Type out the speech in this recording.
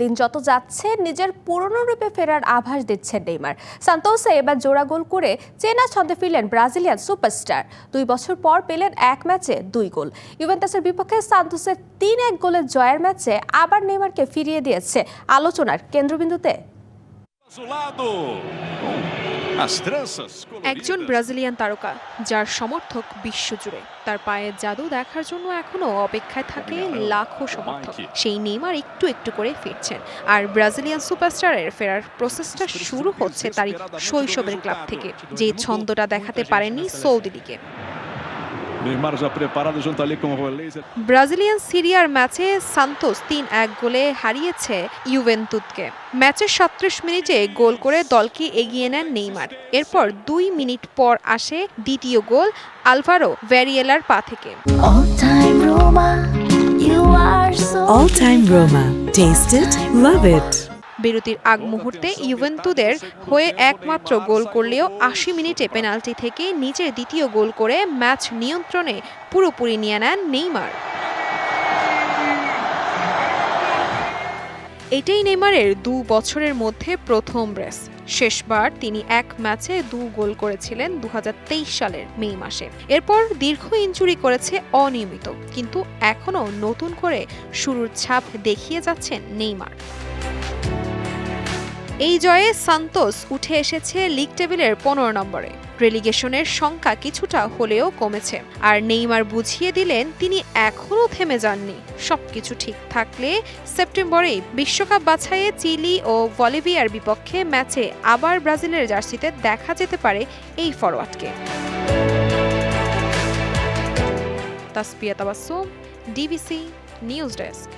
দিন যত যাচ্ছে, নিজের পুরনো রূপে ফেরার আভাস দিচ্ছেন নেইমার। সান্তোসে এবার জোড়া গোল করে চেনা ছন্দে ফিরলেন ব্রাজিলিয়ান সুপারস্টার। দুই বছর পর পেলেন এক ম্যাচে দুই গোল। ইউভেন্টাসের বিপক্ষে সান্তোসের তিন এক গোলের জয়ের ম্যাচে আবার নেইমারকে ফিরিয়ে দিয়েছে আলোচনার কেন্দ্রবিন্দুতে. একজন ব্রাজিলিয়ান তারকা যার সমর্থক বিশ্বজুড়ে। তার পায়ের জাদু দেখার জন্য এখনও অপেক্ষায় থাকে লাখো সমর্থক। সেই নেইমার একটু একটু করে ফিরছেন। আর ব্রাজিলিয়ান সুপারস্টারের ফেরার প্রসেসটা শুরু হচ্ছে তারই শৈশবের ক্লাব থেকে। যে ছন্দটা দেখাতে পারেনি সৌদি লিগে Neymar já preparado junto ali com o laser. Brazilian সিরিয়ার ম্যাচে সান্তোস তিন এক গোলে হারিয়েছে ইউভেন্তুতকে ম্যাচের সাত্রিশ মিনিটে গোল করে দলকে এগিয়ে নেন নেইমার এরপর দুই মিনিট পর আসে দ্বিতীয় গোল আলভারো ভ্যারিয়েলার পা থেকে All time Roma, you are so All Time Roma. Taste it, love it. বিরতির আগ মুহূর্তে ইউভেন্তুদের হয়ে একমাত্র গোল করলেও আশি মিনিটে পেনাল্টি থেকে নিজের দ্বিতীয় গোল করে ম্যাচ নিয়ন্ত্রণে পুরোপুরি নিয়ে নেন নেইমার। এটাই নেইমারের দু বছরের মধ্যে প্রথম রেস। শেষবার তিনি এক ম্যাচে দু গোল করেছিলেন দু হাজার তেইশ সালের মে মাসে। এরপর দীর্ঘ ইনজুরি করেছে অনিয়মিত, কিন্তু এখনও নতুন করে শুরুর ছাপ দেখিয়ে যাচ্ছেন নেইমার। এই জয়ে সান্তোস উঠে এসেছে লিগ টেবিলের পনেরো নম্বরে। রেলিগেশনের সংখ্যা কিছুটা হলেও কমেছে। আর নেইমার বুঝিয়ে দিলেন, তিনি এখনও থেমে যাননি। সবকিছু ঠিক থাকলে সেপ্টেম্বরেই বিশ্বকাপ বাছাইয়ে চিলি ও বলিভিয়ার বিপক্ষে ম্যাচে আবার ব্রাজিলের জার্সিতে দেখা যেতে পারে এই ফরওয়ার্ডকে Taspia Tabassum DBC news desk